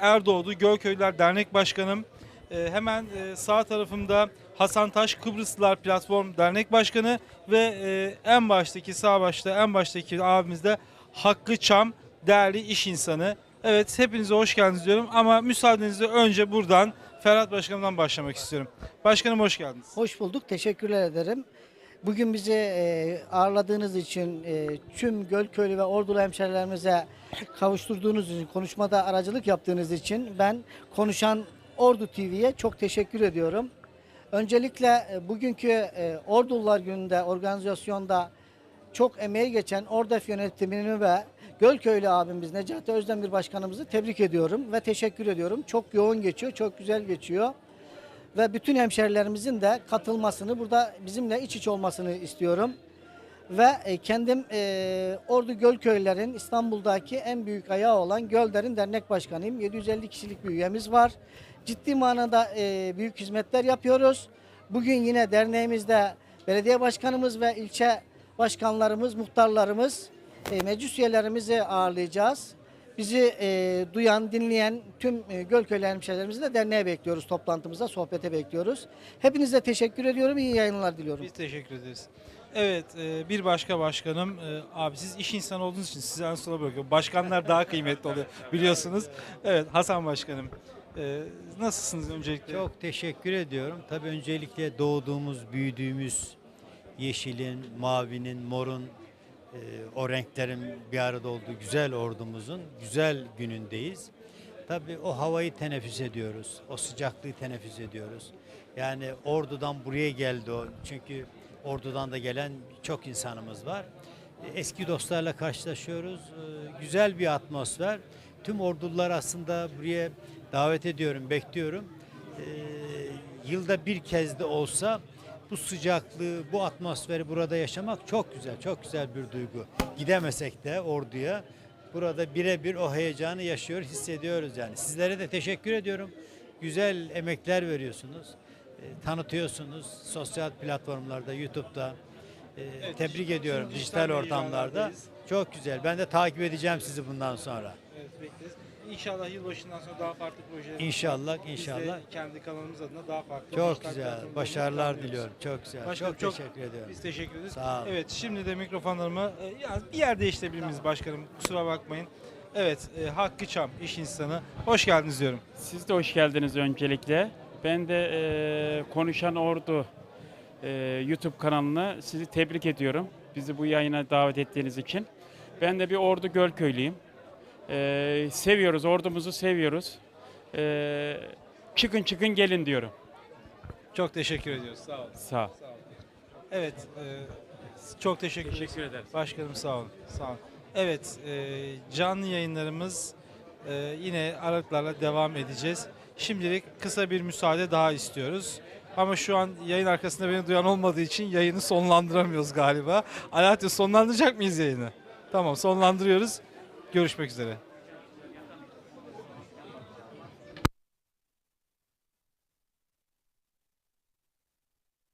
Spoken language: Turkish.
Erdoğdu Gölköylüler Dernek Başkanım. Ee, hemen e, sağ tarafımda Hasan Taş Kıbrıslılar Platform Dernek Başkanı ve e, en baştaki sağ başta en baştaki abimiz de Hakkı Çam değerli iş insanı. Evet hepinize hoş geldiniz diyorum ama müsaadenizle önce buradan Ferhat Başkanım'dan başlamak istiyorum. Başkanım hoş geldiniz. Hoş bulduk. Teşekkürler ederim. Bugün bizi e, ağırladığınız için, e, tüm Gölköylü ve Ordulu hemşerilerimize kavuşturduğunuz için, konuşmada aracılık yaptığınız için ben konuşan Ordu TV'ye çok teşekkür ediyorum. Öncelikle e, bugünkü e, Ordulular Günü'nde organizasyonda çok emeği geçen Ordef yönetimini ve Gölköylü abimiz Necati Özdemir Başkanımızı tebrik ediyorum ve teşekkür ediyorum. Çok yoğun geçiyor, çok güzel geçiyor ve bütün hemşerilerimizin de katılmasını, burada bizimle iç içe olmasını istiyorum. Ve e, kendim e, Ordu Gölköylülerin İstanbul'daki en büyük ayağı olan Gölder'in dernek başkanıyım. 750 kişilik bir üyemiz var. Ciddi manada e, büyük hizmetler yapıyoruz. Bugün yine derneğimizde belediye başkanımız ve ilçe başkanlarımız, muhtarlarımız, e, meclis üyelerimizi ağırlayacağız. Bizi e, duyan, dinleyen tüm e, Gölköylü hemşehrilerimizi de derneğe bekliyoruz, toplantımıza, sohbete bekliyoruz. Hepinize teşekkür ediyorum, iyi yayınlar diliyorum. Biz teşekkür ederiz. Evet e, bir başka başkanım e, abi siz iş insanı olduğunuz için sizi en sona bırakıyorum. Başkanlar daha kıymetli oluyor biliyorsunuz. Evet Hasan Başkanım e, nasılsınız öncelikle? Çok teşekkür ediyorum. Tabii öncelikle doğduğumuz, büyüdüğümüz yeşilin, mavinin, morun, e, o renklerin bir arada olduğu güzel ordumuzun güzel günündeyiz. Tabii o havayı teneffüs ediyoruz. O sıcaklığı teneffüs ediyoruz. Yani ordudan buraya geldi o. Çünkü ordudan da gelen çok insanımız var. E, Eski dostlarla karşılaşıyoruz. E, Güzel bir atmosfer. Tüm ordular aslında buraya davet ediyorum, bekliyorum. E, Yılda bir kez de olsa bu sıcaklığı, bu atmosferi burada yaşamak çok güzel, çok güzel bir duygu. Gidemesek de orduya burada birebir o heyecanı yaşıyor, hissediyoruz yani. Sizlere de teşekkür ediyorum. Güzel emekler veriyorsunuz. e, tanıtıyorsunuz sosyal platformlarda, YouTube'da. E, Evet, tebrik ediyorum dijital ortamlarda. Çok güzel. Ben de takip edeceğim sizi bundan sonra. Evet bekleriz. İnşallah yılbaşından sonra daha farklı projeler. İnşallah, Biz de inşallah. kendi kanalımız adına daha farklı. Çok güzel. Başarılar planlıyoruz. diliyorum. Çok güzel. Başkanım, çok, çok- teşekkür ediyorum. Biz teşekkür ederiz. Sağ olun. Evet şimdi de mikrofonlarımı e, ya bir yer değiştirebilir miyiz başkanım? Kusura bakmayın. Evet e, Hakkı Çam iş insanı. Hoş geldiniz diyorum. Siz de hoş geldiniz öncelikle. Ben de e, Konuşan Ordu e, YouTube kanalına sizi tebrik ediyorum. Bizi bu yayına davet ettiğiniz için. Ben de bir Ordu Gölköylüyüm. E, seviyoruz, ordumuzu seviyoruz. E, çıkın çıkın gelin diyorum. Çok teşekkür ediyoruz. Sağ olun. Sağ ol. Sağ olun. Evet e, çok teşekkür, Teşekkür ederiz. Başkanım sağ olun. Sağ olun. Evet e, canlı yayınlarımız e, yine aralıklarla devam edeceğiz. Şimdilik kısa bir müsaade daha istiyoruz. Ama şu an yayın arkasında beni duyan olmadığı için yayını sonlandıramıyoruz galiba. Alaaddin sonlandıracak mıyız yayını? Tamam sonlandırıyoruz. Görüşmek üzere.